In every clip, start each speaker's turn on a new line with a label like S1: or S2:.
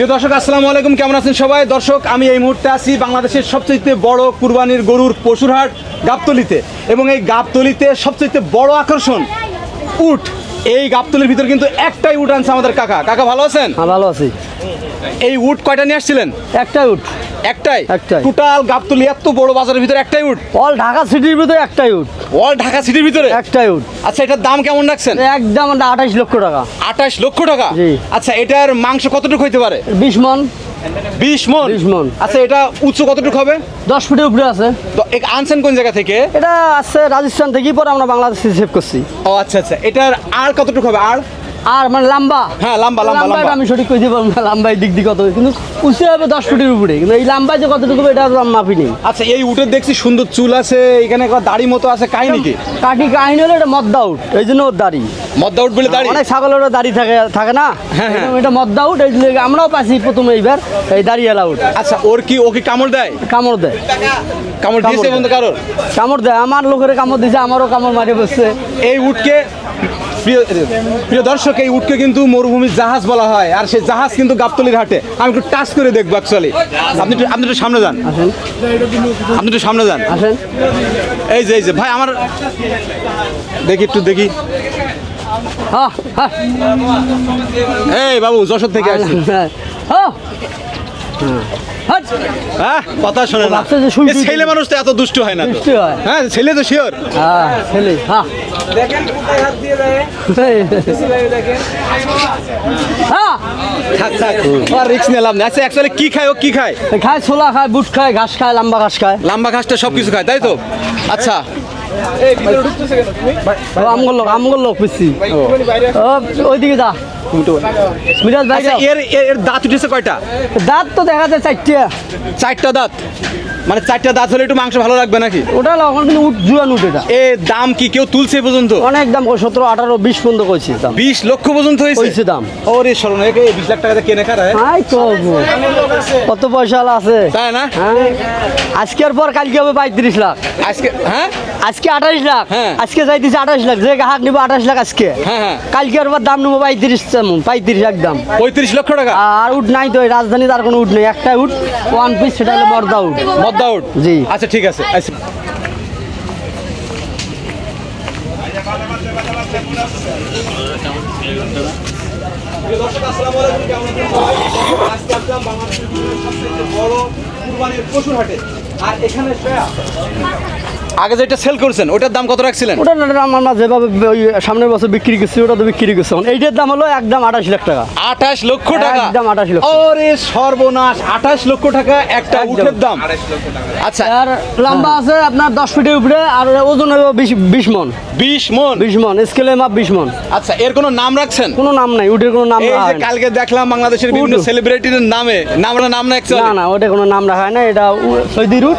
S1: প্রিয় দর্শক আসসালামু আলাইকুম। কেমন আছেন সবাই? দর্শক আমি এই মুহূর্তে আছি বাংলাদেশের সবচেয়ে বড় কুরবানির গরুর পশুরহাট গাবতলিতে। এবং এই গাবতলিতে সবচেয়ে বড় আকর্ষণ উট। এই গাবতলির ভিতর কিন্তু একটাই উট আনছে আমাদের কাকা। কাকা ভালো আছেন?
S2: হ্যাঁ ভালো আছি।
S1: এই উট কয়টা নিয়ে আসছিলেন?
S2: একটাই উঠ
S1: একটাই?
S2: একটাই।
S1: টোটাল গাবতলি এত বড় বাজারের ভিতরে একটাই উট?
S2: অল ঢাকা সিটির ভিতরে একটাই উঠ
S1: অল ঢাকা সিটির ভিতরে?
S2: একটাই উঠ
S1: আচ্ছা এটার দাম কেমন রাখছেন?
S2: একদম আঠাইশ লক্ষ টাকা।
S1: আঠাশ লক্ষ টাকা? আচ্ছা এটার মাংস কতটুকু হইতে পারে?
S2: বিশ মন।
S1: বিশ মন?
S2: 20 মণ।
S1: আচ্ছা এটা উচ্চ কতটুকু হবে?
S2: দশ ফুটের উপরে আছে।
S1: তো আনছেন কোন জায়গা থেকে?
S2: এটা আছে রাজস্থান থেকেই পরে আমরা বাংলাদেশে সেভ করছি।
S1: ও আচ্ছা আচ্ছা। এটার আর কতটুকু হবে? আর
S2: আর মানে লাম্বা।
S1: হ্যাঁ, লম্বা, লম্বা, লম্বা।
S2: আমি সঠিক কই দিব না লাম্বাই দিক দিক কত কিন্তু উঁচু হবে দশ ফুটের উপরে। কিন্তু এই লাম্বাই যে কতটুকু এটা আর মাপি নেই।
S1: আচ্ছা এই উটের দেখছি সুন্দর চুল আছে এখানে দাড়ি মতো আছে কাহিনী কি?
S2: কাটি কাহিনী হলো এটা মদ্দা উঠ এই জন্য ওর দাড়ি।
S1: মদ্দা উট বলে দাড়ি?
S2: অনেক ছাগলেরও দাড়ি থাকে থাকে না?
S1: হ্যাঁ, হ্যাঁ।
S2: এটা মদ্দা উঠ এই জন্য আমরাও পাচ্ছি প্রথম এইবার এই দাড়ি এলা উঠ
S1: আচ্ছা ওর কি ও কি কামড় দেয়?
S2: কামড় দেয়।
S1: কামড় দিয়েছে বন্ধু কারোর?
S2: কামড় দেয়। আমার লোকের কামড় দিছে আমারও কামড় মারে বসছে।
S1: এই উটকে প্রিয় প্রিয় দর্শক এই উটকে কিন্তু মরুভূমির জাহাজ বলা হয় আর সেই জাহাজ কিন্তু গাবতলির হাটে। আমি একটু টাচ করে দেখব অ্যাকচুয়ালি আপনি একটু আপনি একটু সামনে যান। আপনি একটু সামনে যান। এই যে এই যে ভাই আমার দেখি একটু দেখি।
S2: হ্যাঁ হ্যাঁ
S1: এই বাবু যশোর থেকে আসছি।
S2: হ্যাঁ। হ্যাঁ
S1: কথা শোনে না। ছেলে মানুষ তো এত দুষ্ট হয় না
S2: হয়।
S1: হ্যাঁ ছেলে তো শিওর।
S2: হ্যাঁ ছেলে হ্যাঁ হ্যাঁ
S1: থাক থাক। আর রিক্স নিলাম না। আচ্ছা অ্যাকচুয়ালি কি খায় ও? কি খায়?
S2: খায় ছোলা খায় বুট খায় ঘাস খায় লম্বা ঘাস খায়।
S1: লম্বা ঘাসটা সব কিছু খায় তাই তো? আচ্ছা।
S2: ও আমগর লোক আমগর লোক পিসি ওইদিকে যা। মিরাজ ভাই
S1: আচ্ছা এর এর- এর দাঁত উঠেছে কয়টা?
S2: দাঁত তো দেখা যায় চারটে।
S1: চারটা দাঁত? মানে চারটা দাঁত হলে একটু মাংস ভালো লাগবে নাকি?
S2: ওটা লখন কিন্তু জুয়ান উঠ এটা।
S1: এ দাম কি কেউ তুলছে পর্যন্ত?
S2: অনেক দাম সতেরো আঠারো বিশ পর্যন্ত কইছি দাম।
S1: বিশ লক্ষ পর্যন্ত হয়েছে?
S2: হয়েছে দাম।
S1: ওরে স্মরণ একে বিশ লাখ টাকা কেনে
S2: তো কত পয়সা আছে?
S1: তাই না?
S2: হ্যাঁ। আজকের পর কালকে হবে পঁয়ত্রিশ লাখ।
S1: আজকে হ্যাঁ?
S2: আজকে আঠাশ লাখ।
S1: হ্যাঁ।
S2: আজকে যাইতেছে আঠাশ লাখ। যে গ্রাহক নিবো আঠাশ লাখ আজকে।
S1: হ্যাঁ, হ্যাঁ।
S2: কালকে আর দাম নেব পঁয়ত্রিশ তেমন পঁয়ত্রিশ একদম
S1: পঁয়ত্রিশ লক্ষ টাকা?
S2: আর উঠ নাই তো রাজধানীতে আর কোনো উঠ নেই একটা উঠ ওয়ান পিস সেটা হলো মর্দা উঠ
S1: মদ্দা উঠ
S2: জি।
S1: আচ্ছা ঠিক আছে আচ্ছা আর এখানে আগে যেটা সেল করছেন ওটার দাম কত রাখছিলেন?
S2: ওটা না না, আমরা যেভাবে ওই সামনের বছর বিক্রি করছি ওটা তো বিক্রি করছি। এখন এইটার দাম হলো একদম আঠাশ লাখ টাকা।
S1: আঠাশ লক্ষ টাকা?
S2: একদম 28 লক্ষ।
S1: ওরে সর্বনাশ আঠাশ লক্ষ টাকা একটা। উঠের দাম। আচ্ছা।
S2: আর লম্বা আছে আপনার দশ ফিটের উপরে আর ওজন হলো বিশ বিশ মন।
S1: বিশ মন?
S2: বিশ মন স্কেলে মাপ বিশ মন।
S1: আচ্ছা এর কোনো নাম রাখছেন?
S2: কোনো নাম নাই উঠের কোনো নাম
S1: এই যে
S2: না।
S1: কালকে দেখলাম বাংলাদেশের বিভিন্ন সেলিব্রিটির নামে। নাম নাম না
S2: না না ওটা কোনো নাম রাখা হয় না এটা সৈদি রুট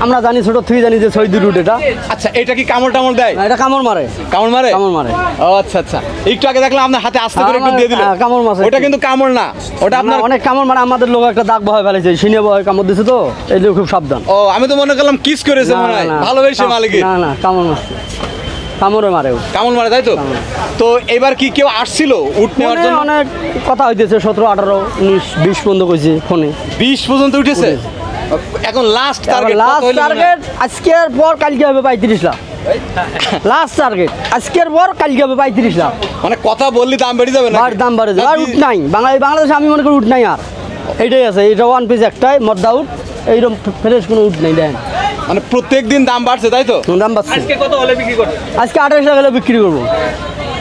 S2: আমরা জানি ছোট থেকে জানি যে সৈদি রুট এটা।
S1: আচ্ছা এটা কি কামড় টামড় দেয়?
S2: না, এটা কামড় মারে।
S1: কামড় মারে?
S2: কামড় মারে।
S1: ও আচ্ছা আচ্ছা। একটু আগে দেখলাম আপনার হাতে আস্তে করে একটু দিয়ে দিলেন
S2: হ্যাঁ, কামড় মারছে।
S1: ওটা কিন্তু কামড় না। ওটা আপনার
S2: অনেক কামড় মারে। আমাদের লোক একটা দাগ বহায় ফেলেছে সিনে বহায় কামড় দিছে তো এই খুব সাবধান।
S1: ও আমি তো মনে করলাম কিস করেছে মনে হয়।
S2: না।
S1: ভালোবেসে
S2: কাম- না না কামড় মারছে। কামড়ে মারে
S1: কামড় মারে তাই তো? তো এবার কি কেউ আসছিল উঠ নেওয়ার জন্য?
S2: অনেক কথা হইতেছে সতেরো আঠারো উনিশ বিশ পর্যন্ত কইছে ফোনে।
S1: বিশ পর্যন্ত উঠেছে। এখন লাস্ট টার্গেট
S2: লাস্ট টার্গেট আজকের পর কালকে হবে পঁয়ত্রিশ লাখ। লাস্ট টার্গেট আজকের পর কালকে হবে পঁয়ত্রিশ লাখ।
S1: মানে কথা বললি দাম বেড়ে যাবে না
S2: দাম বাড়ে যাবে। আর উঠ নাই। বাংলা বাংলাদেশে আমি মনে করি উঠ নাই আর। এইটাই আছে এটা ওয়ান পিস একটাই মদ্দা উঠ এইরকম ফ্রেশ কোনো উঠ নেই দেন।
S1: মানে প্রত্যেক দিন দাম বাড়ছে তাই তো?
S2: দাম বাড়ছে।
S1: আজকে কত হলে বিক্রি করবে?
S2: আজকে আঠাশ টাকা হলে বিক্রি করব।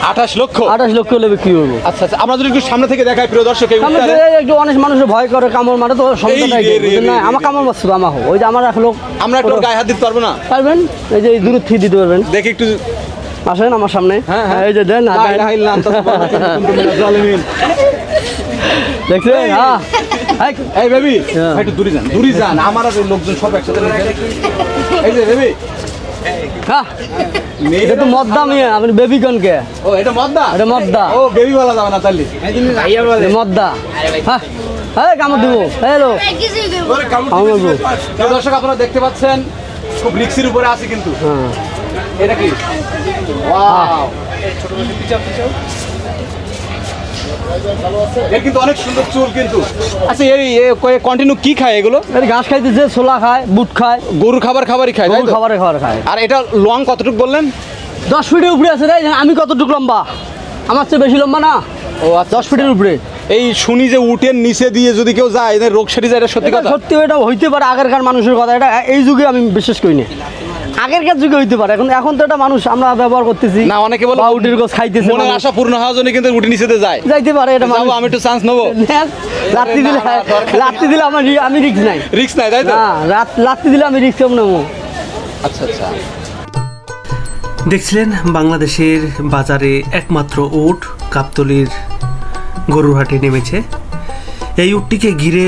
S1: আঠাশ লক্ষ?
S2: আঠাশ লক্ষ হলে বিক্রি করব
S1: আচ্ছা আচ্ছা আমরা যদি একটু সামনে থেকে দেখাই প্রিয় দর্শক
S2: একটু অনেক মানুষের ভয় করে কামড় মারে তো সমস্যা নাই আমার। কামড় মারছে আমার ওই যে আমার লোক
S1: আমরা একটু গায়ে হাত দিতে পারব না?
S2: পারবেন? এই যে দূর থেকে দিতে পারবেন।
S1: দেখি একটু
S2: আসেন আমার সামনে।
S1: হ্যাঁ, হ্যাঁ।
S2: এই যে দেন। দেখছেন? হ্যাঁ। এই,
S1: বেবি
S2: হ্যাঁ।
S1: একটু দূরে যান দূরে যান। আমার লোকজন সব একসাথে এই যে বেবি
S2: হ্যাঁ এটা তো মদ্দা মেয়ে আপনি বেবি কনকে
S1: ও এটা মদ্দা?
S2: এটা মদ্দা।
S1: ও বেবি বলা যাবে না তাহলে
S2: মদ্দা। হ্যাঁ হ্যাঁ কামড় দিব। হ্যালো
S1: দর্শক আপনারা দেখতে পাচ্ছেন খুব রিক্সির উপরে আছে কিন্তু।
S2: হ্যাঁ।
S1: এটা কি? ওয়াও। এর কিন্তু অনেক সুন্দর চুল কিন্তু। আচ্ছা এই কন্টিনিউ কি খায় এগুলো?
S2: এর ঘাস খাইতেছে ছোলা খায় বুট খায়
S1: গরুর খাবার খাবারই খায়
S2: গরুর
S1: তো?
S2: খাবারে খায়।
S1: আর এটা লং কতটুকু বললেন?
S2: দশ ফিটের উপরে আছে রে আমি কতটুকু লম্বা? আমার চেয়ে বেশি লম্বা না।
S1: ও আচ্ছা
S2: দশ ফিটের উপরে।
S1: এই শুনি যে উটের নিচে দিয়ে যদি কেউ যায় রোগ সেটি যায় এটা সত্যি কথা?
S2: সত্যি এটা হইতে পারে আগেরকার মানুষের কথা এটা এই যুগে আমি বিশ্বাস করি না। আগেরকার যুগে হইতে পারে এখন এখন তো এটা মানুষ আমরা ব্যবহার করতেছি।
S1: না অনেকে বলে
S2: বা উটের গোছ খাইতেছে মানুষ।
S1: আশা পূর্ণ হওয়ার জন্য কিন্তু উঠে নিচেতে যায়।
S2: যাইতে পারে এটা মানুষ।
S1: আমি একটু চান্স নেব।
S2: নেন, লাত্তি দিলে
S1: দরকার
S2: দিলে আমার আমি রিক্স নাই।
S1: রিক্স নাই তাই তো?
S2: না রাত লাত্তি দিলে আমি রিক্স কম নেব।
S1: আচ্ছা আচ্ছা।
S3: দেখছিলেন বাংলাদেশের বাজারে একমাত্র উট গাবতলির গরুর হাটে নেমেছে। এই উটটিকে ঘিরে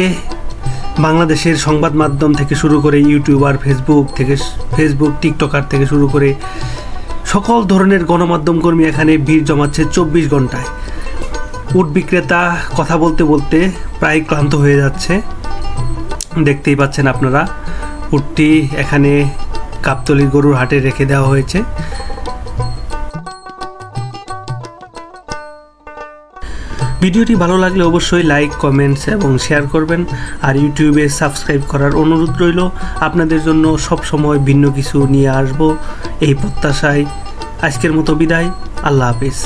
S3: বাংলাদেশের সংবাদ মাধ্যম থেকে শুরু করে ইউটিউবার, ফেসবুক থেকে ফেসবুক, টিকটকার থেকে শুরু করে সকল ধরনের গণমাধ্যম কর্মী এখানে ভিড় জমাচ্ছে চব্বিশ ঘন্টায় উট বিক্রেতা কথা বলতে বলতে প্রায় ক্লান্ত হয়ে যাচ্ছে। দেখতেই পাচ্ছেন আপনারা, উটটি এখানে কাপতলির গরুর হাটে রেখে দেওয়া হয়েছে। ভিডিওটি ভালো লাগলে অবশ্যই লাইক কমেন্টস এবং শেয়ার করবেন। আর ইউটিউবে সাবস্ক্রাইব করার অনুরোধ রইল। আপনাদের জন্য সব সময় ভিন্ন কিছু নিয়ে আসব। এই প্রত্যাশায় আজকের মতো বিদায়। আল্লাহ হাফিজ।